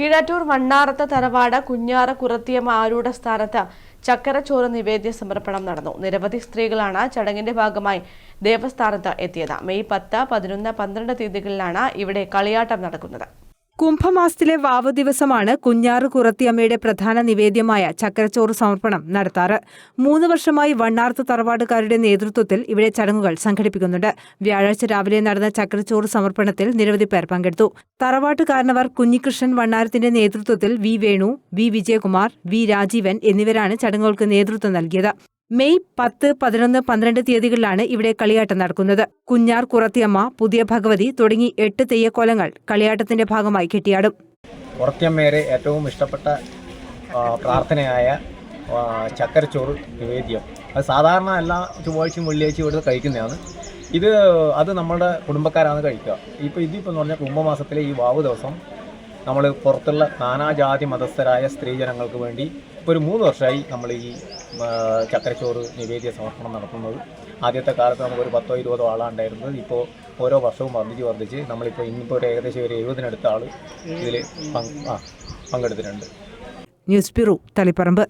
കീഴാറ്റൂർ വണ്ണാറത്ത് തറവാട് കുഞ്ഞാറ് കുറത്തിയമ്മ ആരൂഢ സ്ഥാനത്ത് ചക്കരച്ചോറ് നിവേദ്യ സമർപ്പണം നടന്നു. നിരവധി സ്ത്രീകളാണ് ചടങ്ങിന്റെ ഭാഗമായി ദേവസ്ഥാനത്ത് എത്തിയത്. മെയ് പത്ത് പതിനൊന്ന് പന്ത്രണ്ട് തീയതികളിലാണ് ഇവിടെ കളിയാട്ടം നടക്കുന്നത്. കുംഭമാസത്തിലെ വാവ് ദിവസമാണ് കുഞ്ഞാറ് കുറത്തിയമ്മയുടെ പ്രധാന നിവേദ്യമായ ചക്കരച്ചോറ് സമർപ്പണം നടത്താറ്. മൂന്ന് വർഷമായി വണ്ണാർത്ത് തറവാടുകാരുടെ നേതൃത്വത്തിൽ ഇവിടെ ചടങ്ങുകൾ സംഘടിപ്പിക്കുന്നുണ്ട്. വ്യാഴാഴ്ച രാവിലെ നടന്ന ചക്കരച്ചോറ് സമർപ്പണത്തിൽ നിരവധി പേർ പങ്കെടുത്തു. തറവാട്ടുകാരനവർ കുഞ്ഞികൃഷ്ണൻ വണ്ണാരത്തിന്റെ നേതൃത്വത്തിൽ V Venu V Vijayakumar V Rajeevan എന്നിവരാണ് ചടങ്ങുകൾക്ക് നേതൃത്വം നൽകിയത്. മെയ് പത്ത് പതിനൊന്ന് പന്ത്രണ്ട് തീയതികളിലാണ് ഇവിടെ കളിയാട്ടം നടക്കുന്നത്. കുഞ്ഞാർ കുറത്തിയമ്മ പുതിയ ഭഗവതി തുടങ്ങി എട്ട് തെയ്യക്കോലങ്ങൾ കളിയാട്ടത്തിന്റെ ഭാഗമായി കെട്ടിയാടും. കുറത്തിയമ്മയുടെ ഏറ്റവും ഇഷ്ടപ്പെട്ട പ്രാർത്ഥനയായ ചക്കരച്ചോറ് നിവേദ്യം. അത് സാധാരണ എല്ലാ ചൊവ്വാഴ്ചയും വെള്ളിയാഴ്ചയും ഇവിടുന്ന് കഴിക്കുന്നതാണ്. ഇത് അത് നമ്മുടെ കുടുംബക്കാരാണ് കഴിക്കുക. ഇപ്പോൾ ഇതിപ്പോൾ എന്ന് പറഞ്ഞാൽ കുംഭമാസത്തിലെ ഈ വാവ് ദിവസം നമ്മൾ പുറത്തുള്ള നാനാജാതി മതസ്ഥരായ സ്ത്രീജനങ്ങൾക്ക് വേണ്ടി ഇപ്പോൾ ഒരു മൂന്ന് വർഷമായി നമ്മൾ ഈ ചക്കരച്ചോറ് നിവേദ്യ സമർപ്പണം നടത്തുന്നത്. ആദ്യത്തെ കാലത്ത് നമുക്കൊരു പത്തോ ഇരുപതോ ആളാണ്ടായിരുന്നത് ഇപ്പോൾ ഓരോ വർഷവും വർദ്ധിച്ച് വർദ്ധിച്ച് നമ്മളിപ്പോൾ ഇന്നിപ്പോൾ ഒരു ഏകദേശം ഒരു എഴുപതിനടുത്ത ആൾ ഇതിൽ പങ്കെടുത്തിട്ടുണ്ട്. News bureau Taliparamba.